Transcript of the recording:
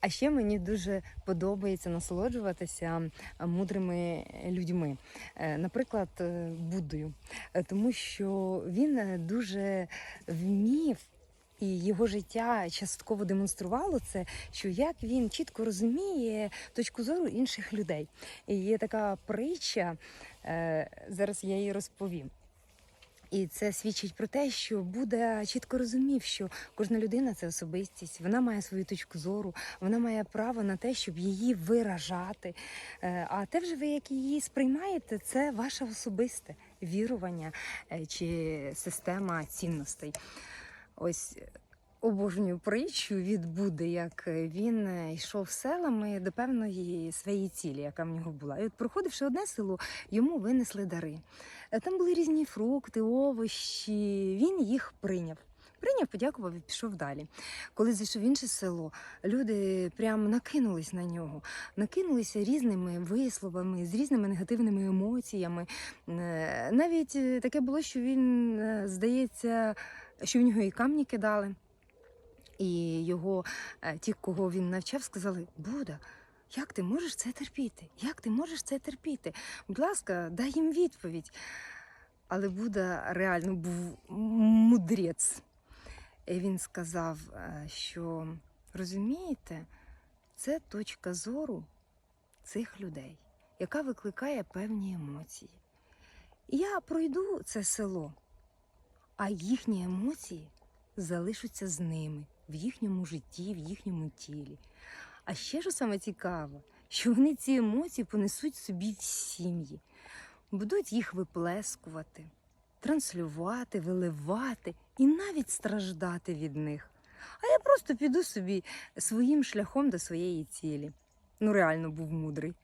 А ще мені дуже подобається насолоджуватися мудрими людьми, Е, наприклад, е, Буддою, Е, тому що він е, дуже вмів. І його життя частково демонструвало це, що як він чітко розуміє точку зору інших людей. І є така притча, е, зараз я її розповім. І це свідчить про те, що Будда чітко розумів, що кожна людина це особистість, вона має свою точку зору, вона має право на те, щоб її виражати. Е, А те, вже ви як її сприймаєте, це ваше особисте вірування е, чи система цінностей. Ось обожнюю притчу від Будди, як е, він е, йшов селами до певної своєї цілі, яка в нього була. І от проходивши одне село, йому винесли дари. Е, Там були різні фрукти, овощі. Він їх прийняв. Прийняв, подякував і пішов далі. Коли зайшов в інше село, люди прям накинулись на нього, накинулися різними висловами, з різними негативними емоціями. Навіть таке було, що він, здається, що в нього і камні кидали. І його, е, ті, кого він навчав, сказали: Буда, як ти можеш це терпіти? Як ти можеш це терпіти? Будь ласка, дай їм відповідь. Але Буда реально був мудрець. І він сказав, е, що розумієте, це точка зору цих людей, яка викликає певні емоції. Я пройду це село, а їхні емоції залишаться з ними в їхньому житті, в їхньому тілі. А ще що саме цікаве, що вони ці емоції понесуть собі в сім'ї, будуть їх виплескувати, транслювати, виливати і навіть страждати від них. А я просто піду собі своїм шляхом до своєї цілі. Ну, реально був мудрий.